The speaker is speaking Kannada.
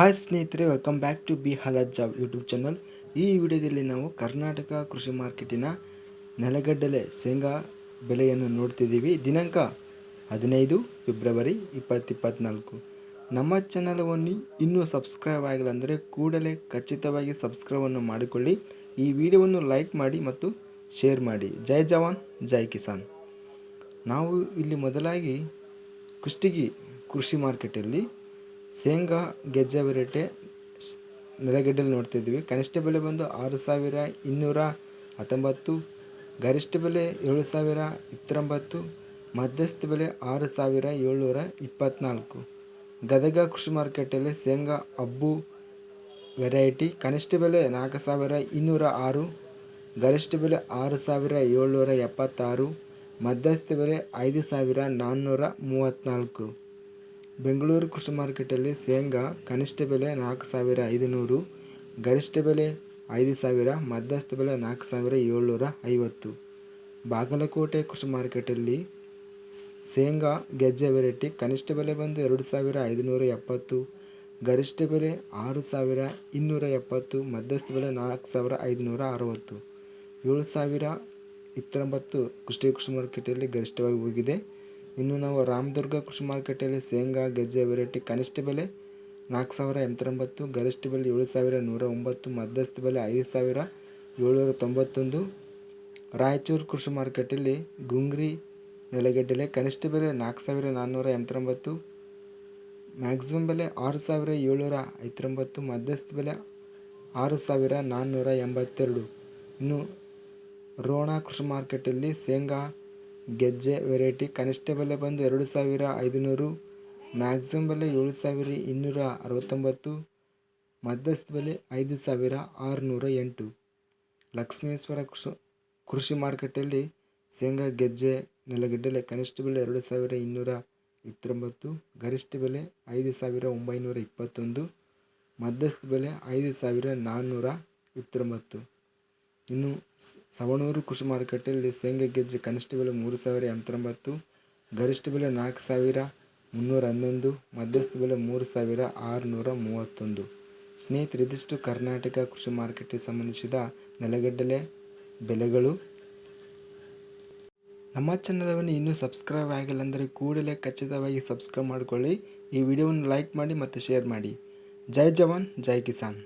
ಹಾಯ್ ಸ್ನೇಹಿತರೆ ವೆಲ್ಕಮ್ ಬ್ಯಾಕ್ ಟು ಬಿ ಹಲಜ್ ಜಾಬ್ ಯೂಟ್ಯೂಬ್ ಚಾನಲ್ ಈ ವಿಡಿಯೋದಲ್ಲಿ ನಾವು ಕರ್ನಾಟಕ ಕೃಷಿ ಮಾರ್ಕೆಟಿನ ನೆಲಗಡ್ಡಲೆ ಶೇಂಗಾ ಬೆಲೆಯನ್ನು ನೋಡ್ತಿದ್ದೀವಿ. ದಿನಾಂಕ ಹದಿನೈದು ಫೆಬ್ರವರಿ ಇಪ್ಪತ್ತಿಪ್ಪತ್ನಾಲ್ಕು. ನಮ್ಮ ಚಾನಲವನ್ನು ಇನ್ನೂ ಸಬ್ಸ್ಕ್ರೈಬ್ ಆಗಿಲ್ಲ ಅಂದರೆ ಕೂಡಲೇ ಖಚಿತವಾಗಿ ಸಬ್ಸ್ಕ್ರೈಬನ್ನು ಮಾಡಿಕೊಳ್ಳಿ. ಈ ವಿಡಿಯೋವನ್ನು ಲೈಕ್ ಮಾಡಿ ಮತ್ತು ಶೇರ್ ಮಾಡಿ. ಜೈ ಜವಾನ್, ಜೈ ಕಿಸಾನ್. ನಾವು ಇಲ್ಲಿ ಮೊದಲಾಗಿ ಕುಷ್ಟಗಿ ಕೃಷಿ ಮಾರ್ಕೆಟಲ್ಲಿ ಶೇಂಗಾ ಗೆಜ್ಜೆ ವೆರೈಟಿ ನೆಲಗಡ್ಡೆಯಲ್ಲಿ ನೋಡ್ತಿದ್ವಿ. ಕನಿಷ್ಠ ಬೆಲೆ ಬಂದು ಆರು ಸಾವಿರ ಇನ್ನೂರ ಹತ್ತೊಂಬತ್ತು, ಗರಿಷ್ಠ ಬೆಲೆ ಏಳು ಸಾವಿರ ಇಪ್ಪತ್ತೊಂಬತ್ತು, ಮಧ್ಯಸ್ಥ ಬೆಲೆ ಆರು ಸಾವಿರ ಏಳ್ನೂರ ಇಪ್ಪತ್ತ್ನಾಲ್ಕು ಗದಗ ಕೃಷಿ ಮಾರ್ಕೆಟಲ್ಲಿ ಶೇಂಗಾ ಅಬ್ಬು ವೆರೈಟಿ, ಕನಿಷ್ಠ ಬೆಲೆ ನಾಲ್ಕು ಸಾವಿರ ಇನ್ನೂರ ಆರು, ಗರಿಷ್ಠ ಬೆಲೆ ಆರು ಸಾವಿರ ಏಳ್ನೂರ ಎಪ್ಪತ್ತಾರು, ಮಧ್ಯಸ್ಥ ಬೆಲೆ ಐದು ಸಾವಿರ ನಾನ್ನೂರ ಮೂವತ್ತ್ನಾಲ್ಕು ಬೆಂಗಳೂರು ಕೃಷಿ ಮಾರ್ಕೆಟಲ್ಲಿ ಶೇಂಗಾ, ಕನಿಷ್ಠ ಬೆಲೆ ನಾಲ್ಕು ಸಾವಿರ ಐದುನೂರು, ಗರಿಷ್ಠ ಬೆಲೆ ಐದು ಸಾವಿರ, ಮಧ್ಯಸ್ಥ ಬೆಲೆ ನಾಲ್ಕು ಸಾವಿರ ಏಳ್ನೂರ ಐವತ್ತು. ಬಾಗಲಕೋಟೆ ಕೃಷಿ ಮಾರ್ಕೆಟಲ್ಲಿ ಶೇಂಗಾ ಗೆಜ್ಜೆ ವೆರೈಟಿ ಕನಿಷ್ಠ ಬೆಲೆ ಬಂದು ಎರಡು ಸಾವಿರ ಐದುನೂರ ಎಪ್ಪತ್ತು, ಗರಿಷ್ಠ ಬೆಲೆ ಆರು ಸಾವಿರ ಇನ್ನೂರ ಎಪ್ಪತ್ತು, ಮಧ್ಯಸ್ಥ ಬೆಲೆ ನಾಲ್ಕು ಸಾವಿರ ಐದುನೂರ ಅರವತ್ತು. ಏಳು ಸಾವಿರ ಇಪ್ಪತ್ತೊಂಬತ್ತು ಕೃಷಿ ಕೃಷಿ ಮಾರ್ಕೆಟಲ್ಲಿ ಗರಿಷ್ಠವಾಗಿ ಹೋಗಿದೆ. ಇನ್ನು ನಾವು ರಾಮದುರ್ಗ ಕೃಷಿ ಮಾರುಕಟ್ಟೆಯಲ್ಲಿ ಶೇಂಗಾ, ಗೆಜ್ಜೆ, ವೆರೈಟಿ ಕನಿಷ್ಠ ಬೆಲೆ ನಾಲ್ಕು ಸಾವಿರ ಎಂಬತ್ತೊಂಬತ್ತು ಗರಿಷ್ಠ ಬೆಲೆ ಏಳು ಸಾವಿರ ನೂರ ಒಂಬತ್ತು, ಮಧ್ಯಸ್ಥ ಬೆಲೆ ಐದು ಸಾವಿರ ಏಳ್ನೂರ ತೊಂಬತ್ತೊಂದು. ರಾಯಚೂರು ಕೃಷಿ ಮಾರುಕಟ್ಟೆಯಲ್ಲಿ ಗುಂಗ್ರಿ ನೆಲಗಡ್ಡೆಲೆ ಕನಿಷ್ಠ ಬೆಲೆ ನಾಲ್ಕು ಸಾವಿರ ನಾನ್ನೂರ ಎಂಬತ್ತೊಂಬತ್ತು ಮ್ಯಾಕ್ಸಿಮಮ್ ಬೆಲೆ ಆರು ಸಾವಿರ ಏಳ್ನೂರ ಐವತ್ತೊಂಬತ್ತು, ಮಧ್ಯಸ್ಥ ಬೆಲೆ ಆರು ಸಾವಿರ ನಾನ್ನೂರ ಎಂಬತ್ತೆರಡು. ಇನ್ನು ರೋಣ ಕೃಷಿ ಮಾರ್ಕೆಟಲ್ಲಿ ಶೇಂಗಾ ಗೆಜ್ಜೆ ವೆರೈಟಿ ಕನಿಷ್ಠ ಬೆಲೆ ಬಂದು ಎರಡು ಸಾವಿರ ಐದುನೂರು, ಮ್ಯಾಕ್ಸಿಮಮ್ ಬೆಲೆ ಏಳು ಸಾವಿರ ಇನ್ನೂರ ಅರವತ್ತೊಂಬತ್ತು, ಮಧ್ಯಸ್ಥ ಬೆಲೆ ಐದು ಸಾವಿರ ಆರುನೂರ ಎಂಟು. ಲಕ್ಷ್ಮೇಶ್ವರ ಕೃಷಿ ಕೃಷಿ ಮಾರುಕಟ್ಟೆಯಲ್ಲಿ ಶೇಂಗಾ ಗೆಜ್ಜೆ ನೆಲಗಡ್ಡೆಲೆ ಕನಿಷ್ಠ ಬೆಲೆ ಎರಡು ಸಾವಿರ ಇನ್ನೂರ ಇಪ್ಪತ್ತೊಂಬತ್ತು, ಗರಿಷ್ಠ ಬೆಲೆ ಐದು ಸಾವಿರ ಒಂಬೈನೂರ ಇಪ್ಪತ್ತೊಂದು, ಮಧ್ಯಸ್ಥ ಬೆಲೆ ಐದು ಸಾವಿರ ನಾನ್ನೂರ ಇಪ್ಪತ್ತೊಂಬತ್ತು. ಇನ್ನು ಸವಣೂರು ಕೃಷಿ ಮಾರುಕಟ್ಟೆಯಲ್ಲಿ ಶೇಂಗ ಗೆಜ್ಜೆ ಕನಿಷ್ಠ ಬೆಲೆ ಮೂರು ಸಾವಿರ ಎಂಬತ್ತೊಂಬತ್ತು ಗರಿಷ್ಠ ಬೆಲೆ ನಾಲ್ಕು ಸಾವಿರ ಮುನ್ನೂರ ಹನ್ನೊಂದು, ಮಧ್ಯಸ್ಥ ಬೆಲೆ ಮೂರು ಸಾವಿರ ಆರುನೂರ ಮೂವತ್ತೊಂದು. ಸ್ನೇಹಿತರೆ, ಇದಿಷ್ಟು ಕರ್ನಾಟಕ ಕೃಷಿ ಮಾರುಕಟ್ಟೆಗೆ ಸಂಬಂಧಿಸಿದ ನೆಲಗಡ್ಡಲೆ ಬೆಲೆಗಳು. ನಮ್ಮ ಚಾನಲವನ್ನು ಇನ್ನೂ ಸಬ್ಸ್ಕ್ರೈಬ್ ಆಗಿಲ್ಲ ಅಂದರೆ ಕೂಡಲೇ ಖಚಿತವಾಗಿ ಸಬ್ಸ್ಕ್ರೈಬ್ ಮಾಡಿಕೊಳ್ಳಿ. ಈ ವಿಡಿಯೋವನ್ನು ಲೈಕ್ ಮಾಡಿ ಮತ್ತು ಶೇರ್ ಮಾಡಿ. ಜೈ ಜವಾನ್, ಜೈ ಕಿಸಾನ್.